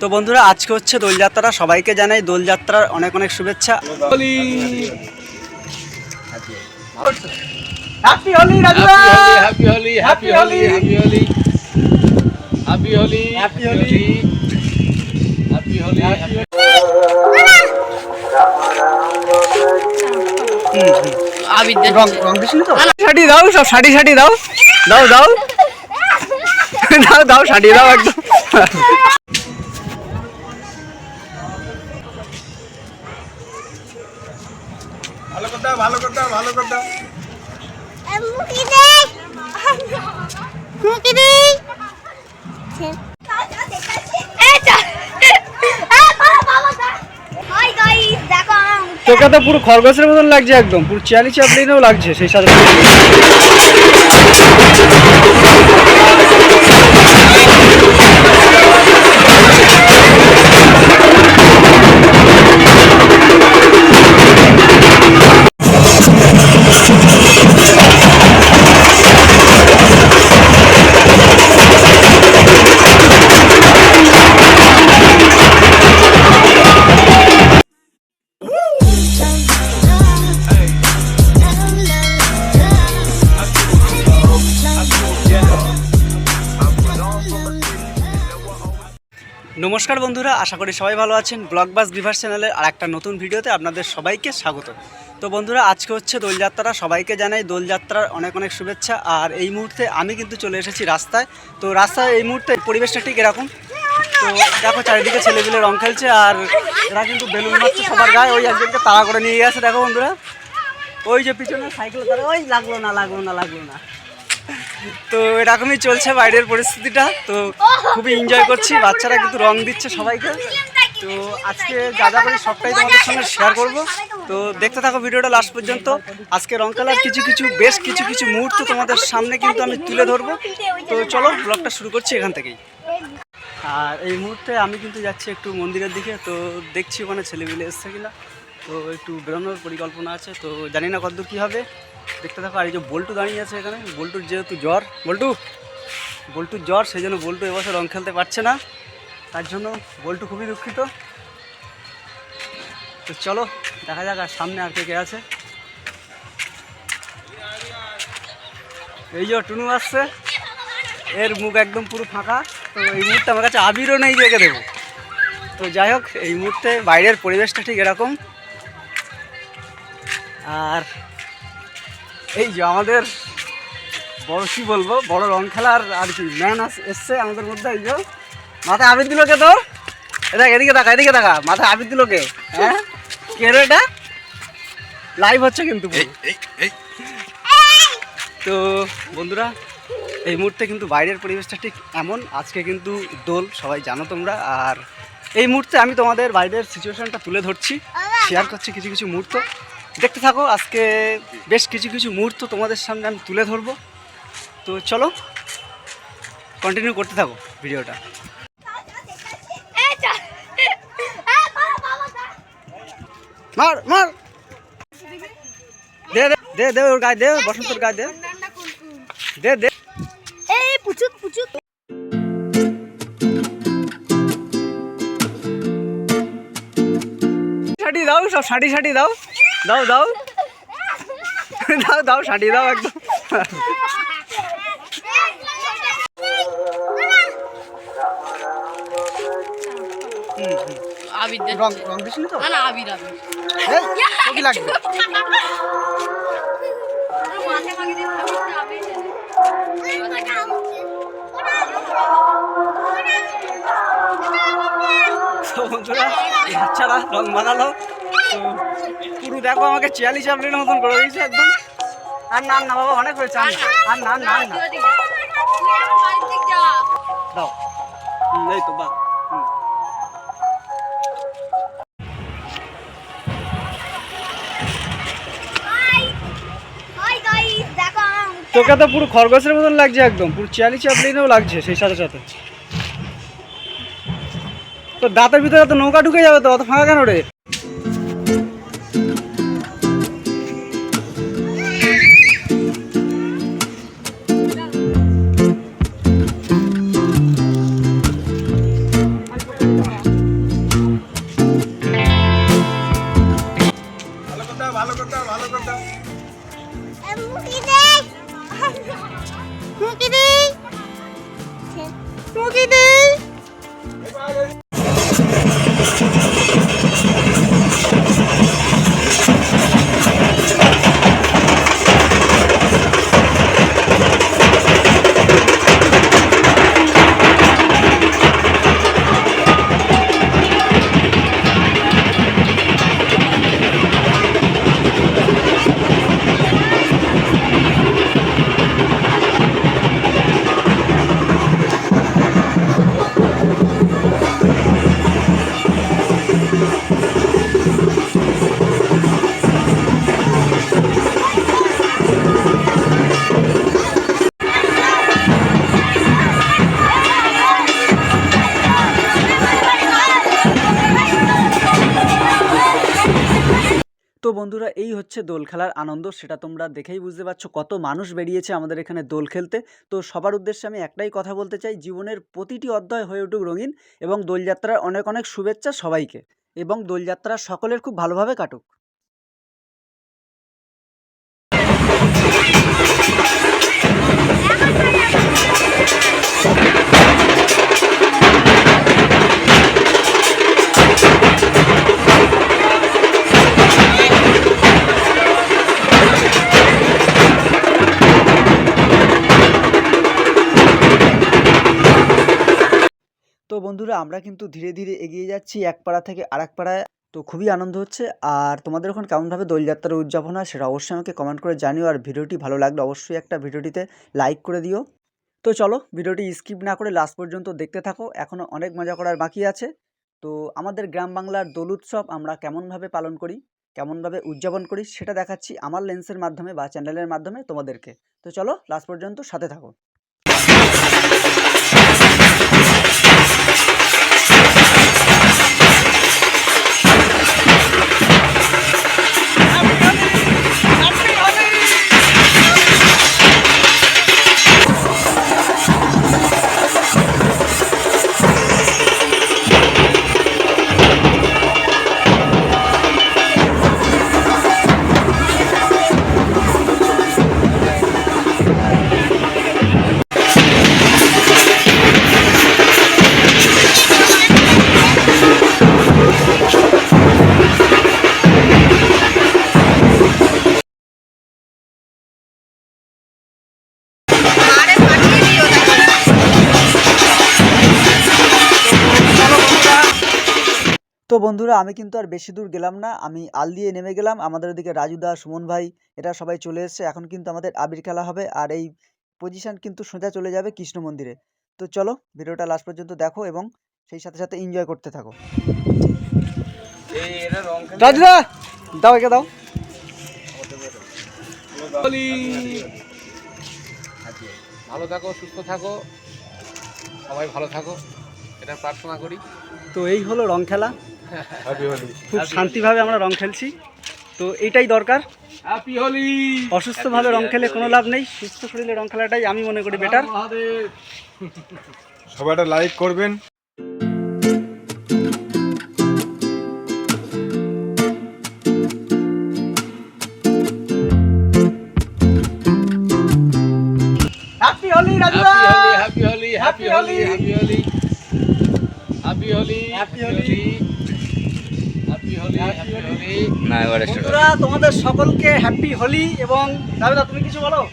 তো বন্ধুরা আজকে হচ্ছে দোলযাত্রা সবাইকে জানাই দোলযাত্রার অনেক অনেক শুভেচ্ছা। হ্যাপি হোলি দিসনি তো? শাড়ি দাও সব শাড়ি শাড়ি দাও। দাও দাও। দাও দাও শাড়ি দাও একদম। মুখি দে তোকে তো পুরো খরগোশের মতন লাগছে একদম। পুরো চিয়ালি চাপলিনেও লাগছে সেই সাথে। নমস্কার বন্ধুরা, আশা করি সবাই ভালো আছেন। ব্লগ বাস বিভার চ্যানেলের আর একটা নতুন ভিডিওতে আপনাদের সবাইকে স্বাগত। তো বন্ধুরা, আজকে হচ্ছে দোলযাত্রা, সবাইকে জানাই দোলযাত্রার অনেক অনেক শুভেচ্ছা। আর এই মুহূর্তে আমি কিন্তু চলে এসেছি রাস্তায়। তো রাস্তায় এই মুহূর্তে পরিবেশটা ঠিক এরকম। তো দেখো চারিদিকে ছেলেগুলো রং খেলছে আর এরা কিন্তু বেলুন মারছে সবার গায়ে। ওই একজনকে তাড়া করে নিয়ে গেছে, দেখো বন্ধুরা। ওই যে পিছনে সাইকেল ওই লাগল না লাগল না লাগল না। তো এরকমই চলছে বাইরের পরিস্থিতিটা। তো খুবই এনজয় করছি, বাচ্চারা কিন্তু রং দিচ্ছে সবাইকে। তো আজকে যা যা করি সবটাই তোমাদের সঙ্গে শেয়ার করব। তো দেখতে থাকো ভিডিওটা লাস্ট পর্যন্ত। আজকে রং খেলার কিছু কিছু, বেশ কিছু কিছু মুহূর্ত তোমাদের সামনে কিন্তু আমি তুলে ধরবো। তো চলো ব্লগটা শুরু করছি এখান থেকেই। আর এই মুহূর্তে আমি কিন্তু যাচ্ছি একটু মন্দিরের দিকে। তো দেখছি ওখানে ছেলেমিলে এসছে কিনা। তো একটু বেরোনোর পরিকল্পনা আছে। তো জানি না কতদূর কী হবে। দেখতে থাকো, আর এই যে বল্টু দাঁড়িয়ে আছে এখানে, বল্টুর যেহেতু জ্বর, বল্টু, বল্টুর জ্বর সেই জন্য বল্টু এবছর রং খেলতে পারছে না, তার জন্য বল্টু খুবই দুঃখিত। তো চলো, দেখা যাক আর সামনে আর কে কে আছে। এই যে টুনু আসছে, এর মুখ একদম পুরো ফাঁকা, তো এই মুহূর্তে আমার কাছে আবিরও নেই রেখে দেবো। তো যাই হোক, এই মুহূর্তে বাইরের পরিবেশটা ঠিক এরকম। আর এই যে আমাদের বড় কি বলব বড় রং খেলার আর কি ম্যান এসছে আমাদের মধ্যে এই যে। মাথায় আবির দিল কে তোর? এটা এদিকে দেখা এদিকে দেখা। মাথায় আবির দিল কে? হ্যাঁ? কে রে এটা? লাইভ হচ্ছে কিন্তু। তো বন্ধুরা এই মুহূর্তে কিন্তু বাইরের পরিবেশটা ঠিক এমন। আজকে কিন্তু দোল সবাই জানো তোমরা। আর এই মুহূর্তে আমি তোমাদের বাইরের সিচুয়েশনটা তুলে ধরছি। শেয়ার করছি কিছু কিছু মুহূর্ত। দেখতে থাকো আজকে বেশ কিছু কিছু মুহূর্ত তোমাদের সামনে আমি তুলে ধরবো। তো চলো কন্টিনিউ করতে থাকো ভিডিওটা। মার মার! দে দে দে দে ওর গায়ে দে বসন্তর গায়ে দে। দে দে। এই পুচুক পুচুক। শাড়ি দাও সব শাড়ি শাড়ি দাও। দাও দাও। দাও দাও শাড়ি দাও একদম। আবির রং রং দিসনি তো? না না আবির আবির। এই, তো কি লাগবে? বন্ধুরা এই রং তো পুরো দেখো আমাকে চিয়ালি চাপলিনের মতন করে দিয়েছে একদম। আর না না বাবা, অনেক হয়েছে, আর না আর না তো হুম। তোকে তো পুরো খরগোশের মতন লাগছে একদম, পুরো চিয়ালি চাপলিনেও লাগছে সেই সাথে সাথে। তো দাঁতের ভিতরে তো নৌকা ঢুকে যাবে তো, অত ফাঁকা কেন রে? 모기들 모기들 বন্ধুরা, এই হচ্ছে দোল খেলার আনন্দ। সেটা তোমরা দেখেই বুঝতে পারছ। কত মানুষ বেরিয়েছে আমাদের এখানে দোল খেলতে। তো সবার উদ্দেশ্যে আমি একটাই কথা বলতে চাই, জীবনের প্রতিটি অধ্যায় হয়ে উঠুক রঙিন এবং দোলযাত্রার অনেক অনেক শুভেচ্ছা সবাইকে এবং দোলযাত্রা সকলের খুব ভালোভাবে কাটুক। বন্ধুরা, আমরা কিন্তু ধীরে ধীরে এগিয়ে যাচ্ছি এক পাড়া থেকে আর এক পাড়ায়। তো খুবই আনন্দ হচ্ছে। আর তোমাদের এখন কেমনভাবে দোলযাত্রার উদযাপন হয় সেটা অবশ্যই আমাকে কমেন্ট করে জানিও। আর ভিডিওটি ভালো লাগলে অবশ্যই একটা ভিডিওটিতে লাইক করে দিও। তো চলো, ভিডিওটি স্কিপ না করে লাস্ট পর্যন্ত দেখতে থাকো। এখনও অনেক মজা করার বাকি আছে। তো আমাদের গ্রাম বাংলার দোল উৎসব আমরা কেমনভাবে পালন করি, কেমনভাবে উদযাপন করি সেটা দেখাচ্ছি আমার লেন্সের মাধ্যমে বা চ্যানেলের মাধ্যমে তোমাদেরকে। তো চলো লাস্ট পর্যন্ত সাথে থাকো। তো বন্ধুরা আমি কিন্তু আর বেশি দূর গেলাম না। আমি আল দিয়ে নেমে গেলাম। আমাদের ওদিকে রাজুদা সুমন ভাই এরা সবাই চলে এসেছে। এখন কিন্তু আমাদের আবির খেলা হবে আর এই পজিশন কিন্তু সোজা চলে যাবে কৃষ্ণ মন্দিরে। তো চলো ভিডিওটা লাস্ট পর্যন্ত দেখো এবং সেই সাথে সাথে এনজয় করতে থাকো। রাজুদা দাও একে দাও। ভালো থাকো সুস্থ থাকো সবাই ভালো থাকো। এটা প্রার্থনা করি। তো এই হলো রং খেলা। খুব শান্তিভাবে আমরা রং খেলছি। তো এইটাই দরকার। হ্যাপি হোলি অসুস্থভাবে রং খেলে কোনো লাভ নেই। সুস্থ শরীরে রং খেলাটাই আমি মনে করি বেটার সবাইটা লাইক করবেন। Happy Holi happy Holi happy Holi happy Holi happy Holi Happy Holi. Happy Holi বন্ধুরা তোমাদের সকলকে হ্যাপি হোলি এবং দাদা তুমি কিছু বলো?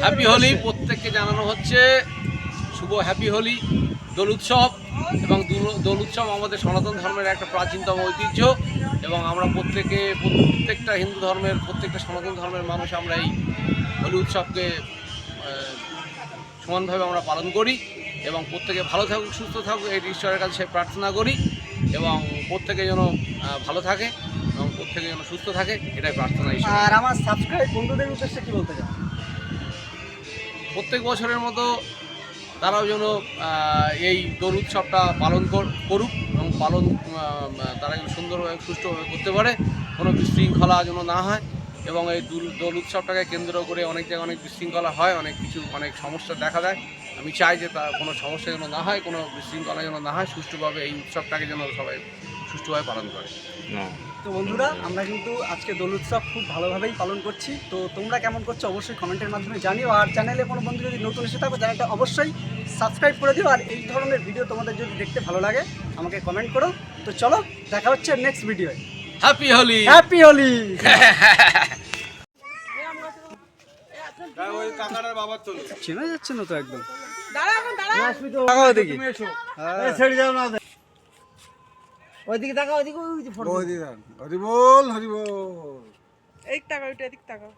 হ্যাপি হোলি। প্রত্যেককে জানানো হচ্ছে। শুভ হ্যাপি হোলি দোল উৎসব এবং দোল- দোল উৎসব আমাদের সনাতন ধর্মের একটা প্রাচীনতম ঐতিহ্য এবং আমরা প্রত্যেকে প্রত্যেকটা হিন্দু ধর্মের প্রত্যেকটা সনাতন ধর্মের মানুষ আমরা এই হোলি উৎসবকে সমানভাবে আমরা পালন করি এবং প্রত্যেকে ভালো থাকুক সুস্থ থাকুক এই ঈশ্বরের কাছে প্রার্থনা করি। এবং প্রত্যেকে যেন ভালো থাকে এবং প্রত্যেকে যেন সুস্থ থাকে এটাই প্রার্থনা আর আমার সাবস্ক্রাইব বন্ধুদের উদ্দেশ্যে কি বলতে চাও প্রত্যেক বছরের মতো তারাও যেন এই দোল উৎসবটা পালন কর- করুক এবং পালন তারা যেন সুন্দরভাবে সুষ্ঠুভাবে করতে পারে কোনো বিশৃঙ্খলা যেন না হয় এবং এই দোল- দোল উৎসবটাকে কেন্দ্র করে অনেক জায়গায় অনেক বিশৃঙ্খলা হয় অনেক কিছু অনেক সমস্যা দেখা দেয়। আমি চাই যে তা কোনো সমস্যা যেন না হয় কোনো বিশৃঙ্খলা যেন না হয় সুষ্ঠুভাবে এই উৎসবটাকে যেন সবাই সুষ্ঠুভাবে পালন করে। তো বন্ধুরা আমরা কিন্তু আজকে দোল উৎসব খুব ভালোভাবেই পালন করছি। তো তোমরা কেমন করছ অবশ্যই কমেন্টের মাধ্যমে জানিও। আর চ্যানেলে কোনো বন্ধু যদি নতুন এসে থাকো চ্যানেলটা অবশ্যই সাবস্ক্রাইব করে দিও। আর এই ধরনের ভিডিও তোমাদের যদি দেখতে ভালো লাগে আমাকে কমেন্ট করো। তো চলো দেখা হচ্ছে নেক্সট ভিডিওয়ে হ্যাপি হোলি হ্যাপি হোলি ওই কাকার বাবার চলো চেনা যাচ্ছে না তো একদম। ওইদিকে তাকাও ওইদিকে ওই যে ফটো। হরি বল হরি বল এদিক তাকাও এটা এদিক তাকাও।